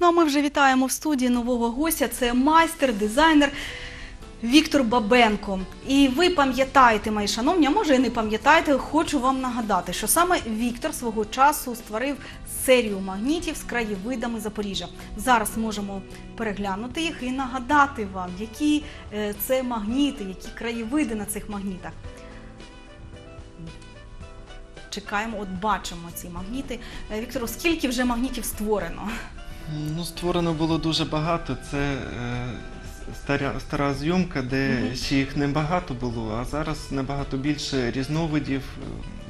Ну а ми вже вітаємо в студії нового гостя. Це майстер, дизайнер Віктор Бабенко. І ви пам'ятаєте, мої шановні, а може і не пам'ятаєте, хочу вам нагадати, що саме Віктор свого часу створив серію магнітів з краєвидами Запоріжжя. Зараз можемо переглянути їх і нагадати вам, які е, це магніти, які краєвиди на цих магнітах. Чекаємо, от бачимо ці магніти. Е, Віктору, скільки вже магнітів створено? Ну, створено було дуже багато. Це е, стара, стара зйомка, де Мгм. ще їх небагато було, а зараз набагато більше різновидів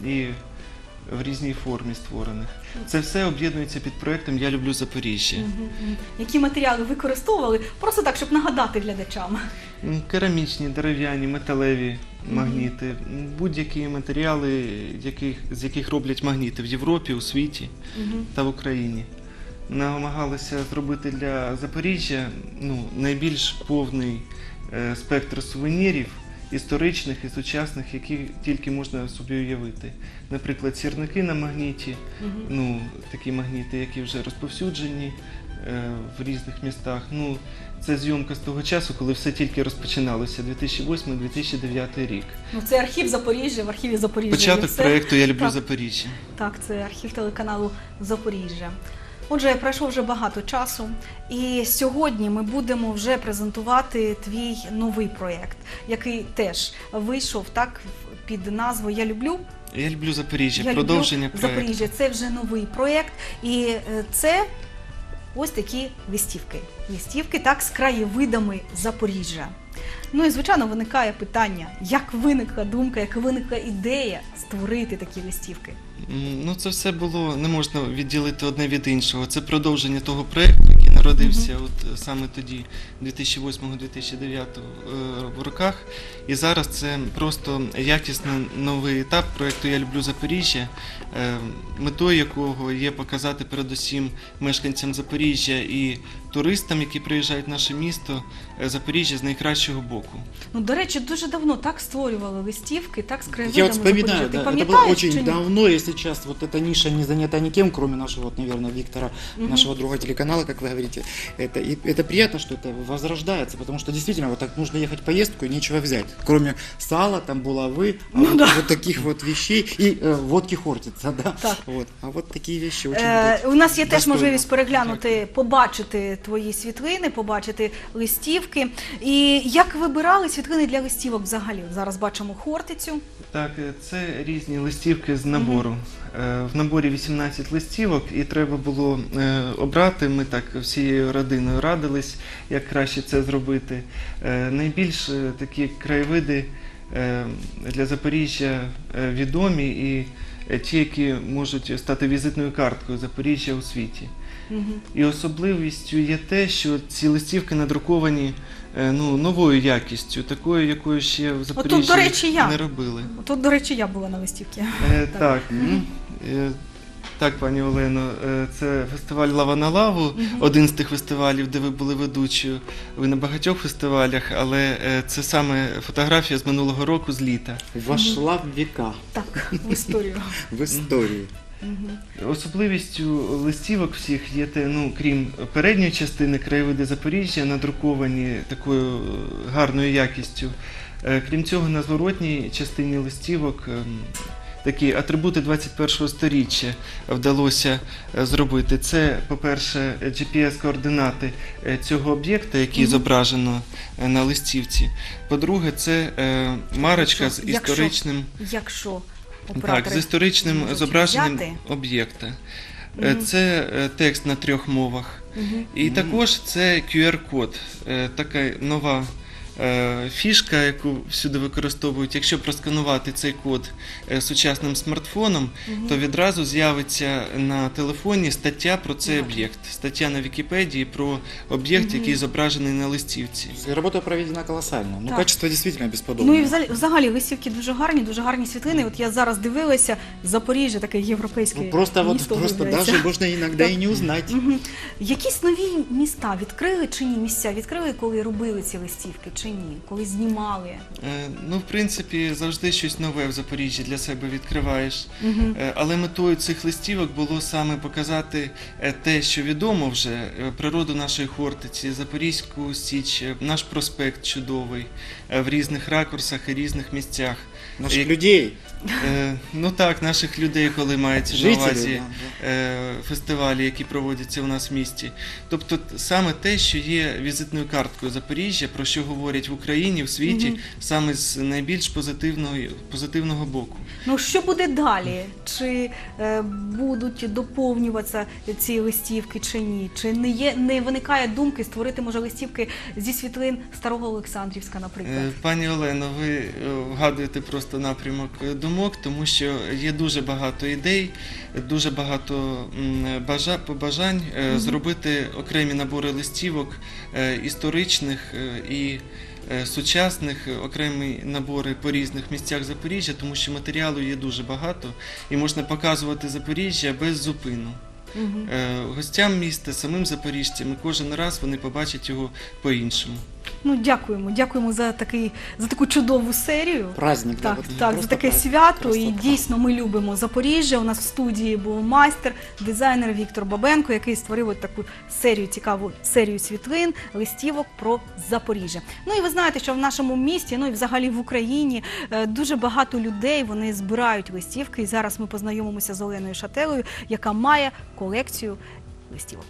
е, і в різній формі створених. Це все об'єднується під проектом Я люблю Запоріжжя. Мгм. Які матеріали використовували? Просто так, щоб нагадати глядачам. Керамічні, дерев'яні, металеві магніти, м, будь-які матеріали, яких, з яких роблять магніти в Європі, у світі. Мгм. та в Україні. Намагалися зробити для Запоріжжя ну, найбільш повний е, спектр сувенірів історичних і сучасних, які тільки можна собі уявити. Наприклад, сірники на магніті, ну, такі магніти, які вже розповсюджені е, в різних містах. Ну, це зйомка з того часу, коли все тільки розпочиналося, 2008-2009 рік. Ну, це архів Запоріжжя, в архіві Запоріжжя. Початок проєкту Я люблю Так. Запоріжжя. Так, це архів телеканалу Запоріжжя. Отже, пройшло вже багато часу, і сьогодні ми будемо вже презентувати твій новий проєкт, який теж вийшов так під назвою Я люблю Я люблю Запоріжжя, Я продовження люблю проєкту. Запоріжжя. Це вже новий проєкт, і е, це ось такі листівки. Листівки так з краєвидами Запоріжжя. Ну і звичайно виникає питання, як виникла думка, як виникла ідея створити такі листівки. Ну, це все було не можна відділити одне від іншого. Це продовження того проєкту, який народився от е, саме тоді, 2008-2009 е, роках. І зараз це просто якісний новий етап проєкту Я люблю Запоріжжя, е, метою якого є показати передусім мешканцям Запоріжжя і туристам, які приїжджають в наше місто, е, Запоріжжя з найкращого боку. Ну, до речі, дуже давно так створювали листівки, так з краєвидами Я вот вспоминаю, Запоріжжя. Ти да, это было пам'ятаєш очень чи ні? давно, если сейчас вот эта ниша не занята никем, кроме нашего, вот, наверное, Виктора, Мгм. нашего друга телеканала, как вы говорите. Это, и это приятно, что это возрождается, потому что действительно вот так нужно ехать в поездку и нечего взять, кроме сала, там булавы, а Ну вот, да. вот таких вот вещей и э, водки хортица, да. Так. Вот. А вот такие вещи очень Е, будут у нас є теж достойно. можливість переглянути, побачити твої світлини, побачити листівки. І як вибирали світлини для листівок взагалі? Зараз бачимо хортицю. Так, е, це різні листівки з набору. Е, В наборі 18 листівок, і треба було е, обрати. Ми так всією родиною радились, як краще це зробити. Найбільш такі краєвиди для Запоріжжя відомі і ті, які можуть стати візитною карткою Запоріжжя у світі. І особливістю є те, що ці листівки надруковані е, ну, новою якістю, такою, якою ще в Запоріжжі до речі, я. не робили. Тут, до речі, я була на листівці. Е, Так. так. е, Так, пані Олено, е, це фестиваль Лава на лаву, один з тих фестивалів, де ви були ведучою. Ви на багатьох фестивалях, але це саме фотографія з минулого року з літа. Вошла в века, Так, в історію. в историю. Особливістю листівок всіх є те, ну крім передньої частини краєвиди Запоріжжя, надруковані такою е, гарною якістю. Е, Крім цього, на зворотній частині листівок ем, такі атрибути 21-го сторіччя вдалося е, зробити. Це, по-перше, GPS-координати цього об'єкта, який Мгм. зображено е, на листівці. По-друге, це марочка з Якщо- історичним. Якщо Так, з історичним зображенням об'єкта. Е, Це е, текст на трьох мовах. І також це QR-код, е, така нова фішка, яку всюди використовують. Якщо просканувати цей код е, сучасним смартфоном, Мгм. то відразу з'явиться на телефоні стаття про цей об'єкт. Стаття на Вікіпедії про об'єкт, Мгм. який зображений на листівці. Есть проведена колоссально. Ну, Так. качество действительно бесподобное. Ну і взагалі, взагалі листівки дуже гарні, дуже гарні світлини. От я зараз дивилася, Запоріжжя, таке європейське Ну, просто вот місто просто виявляється. даже можно иногда Так. и не узнать. Мгм. Якісь нові міста відкрили чи ні? Місця відкрили, коли робили ці листівки? Чи чи ні, коли знімали? Е, Ну, в принципі, завжди щось нове в Запоріжжі для себе відкриваєш. Угу. Е, Але метою цих листівок було саме показати е, те, що відомо вже, е, природу нашої Хортиці, Запорізьку Січ, е, наш проспект чудовий в різних ракурсах і різних місцях. Наших людей, Е, Ну так, наших людей, коли мається на жителей. увазі е, фестивалі, які проводяться у нас в місті. Тобто саме те, що є візитною карткою Запоріжжя, про що говорять в Україні, в світі, саме з найбільш позитивного, позитивного боку. Ну що буде далі? Чи е, будуть доповнюватися ці листівки чи ні? Чи не є не виникає думки створити може листівки зі світлин старого Олександрівська, наприклад? Е, Пані Олено, ви е, вгадуєте просто напрямок е, думок, тому що є дуже багато ідей, дуже багато бажа- побажань е, зробити окремі набори листівок е, історичних е, і сучасних, окремі набори по різних місцях Запоріжжя, тому що матеріалу є дуже багато і можна показувати Запоріжжя без зупину. Е, Гостям міста, самим запоріжцям, і кожен раз вони побачать його по-іншому. Ну дякуємо, дякуємо за такий за таку чудову серію. Праздник, да, Так, вот так, за таке праздник, свято. І красота. дійсно ми любимо Запоріжжя. У нас в студії був майстер, дизайнер Віктор Бабенко, який створив от таку серію цікаву серію світлин, листівок про Запоріжжя. Ну і ви знаєте, що в нашому місті, ну і взагалі в Україні е, дуже багато людей вони збирають листівки. І зараз ми познайомимося з Оленою Шателою, яка має колекцію листівок.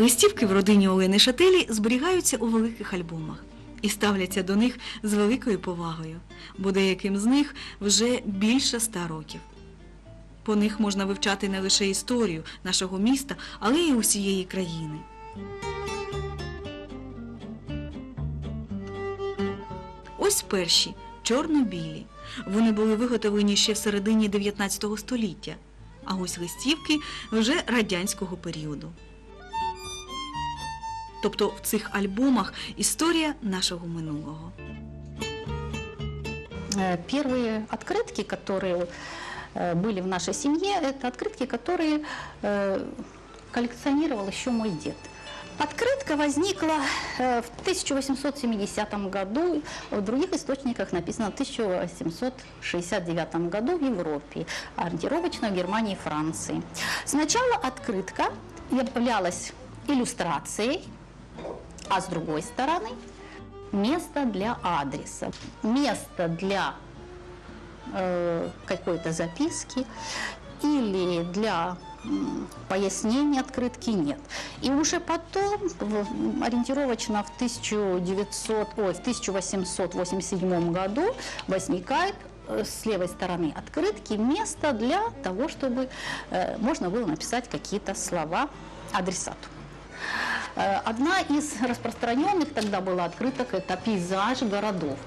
Листівки в родині Олени Шателі зберігаються у великих альбомах і ставляться до них з великою повагою, бо деяким з них вже більше ста років. По них можна вивчати не лише історію нашого міста, але й усієї країни. Ось перші чорно-білі. Вони були виготовлені ще в середині 19 століття, а ось листівки вже радянського періоду. Тобто в цих альбомах історія нашого минулого. Э, Первые открытки, которые э, были в нашей семье, это открытки, которые э, коллекционировал еще мой дед. Открытка возникла э, в 1870 году, в других источниках написано в 1869 году в Европе, ориентировочно в Германии и Франции. Сначала открытка являлась иллюстрацией, а с другой стороны место для адреса, место для э, какой-то записки или для м, пояснения открытки нет. И уже потом, ориентировочно в, 1900, ой, в 1887 году, возникает э, с левой стороны открытки место для того, чтобы э, можно было написать какие-то слова адресату. Э, Одна из распространенных тогда была открыток – это пейзаж городов.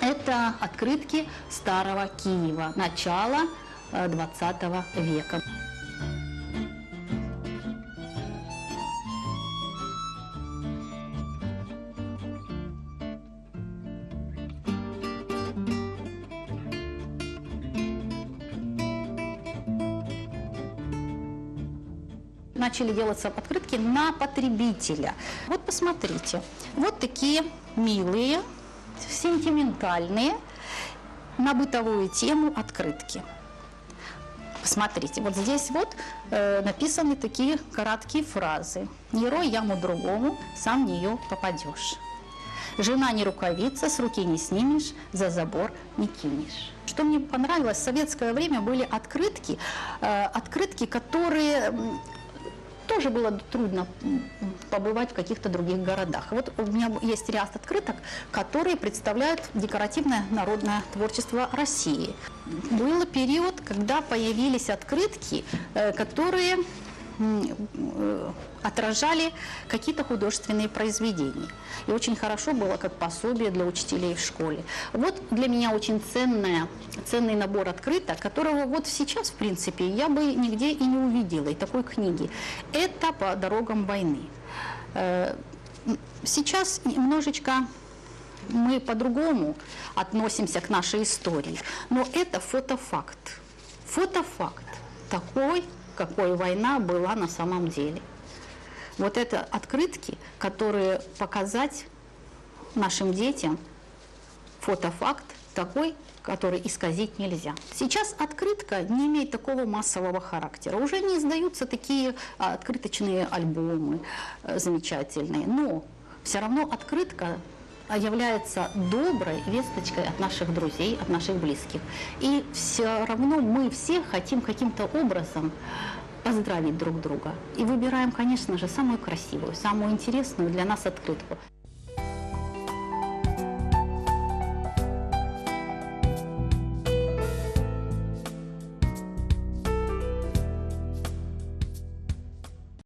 Это открытки старого Киева, начала э, 20 века. Начали делаться открытки на потребителя. Вот посмотрите, вот такие милые, сентиментальные на бытовую тему открытки. Посмотрите, вот здесь вот э, написаны такие короткие фразы. «Не рой яму другому, сам в нее попадешь». «Жена не рукавица, с руки не снимешь, за забор не кинешь». Что мне понравилось, в советское время были открытки, э, открытки, которые тоже было трудно м, побывать в каких-то других городах. Вот у меня есть ряд открыток, которые представляют декоративное народное творчество России. Был период, когда появились открытки, э, которые м, э, отражали какие-то художественные произведения. И очень хорошо было как пособие для учителей в школе. Вот для меня очень ценная, ценный набор открыток, которого вот сейчас, в принципе, я бы нигде и не увидела, и такой книги. Это «По дорогам войны». Э, Сейчас немножечко мы по-другому относимся к нашей истории, но это фотофакт. Фотофакт такой какой война была на самом деле. Вот это открытки, которые показать нашим детям фотофакт такой, который исказить нельзя. Сейчас открытка не имеет такого массового характера. Уже не издаются такие а, открыточные альбомы э, замечательные, но все равно открытка является доброй весточкой от наших друзей, от наших близких. И все равно мы все хотим каким-то образом поздравить друг друга. И выбираем, конечно же, самую красивую, самую интересную для нас открытку.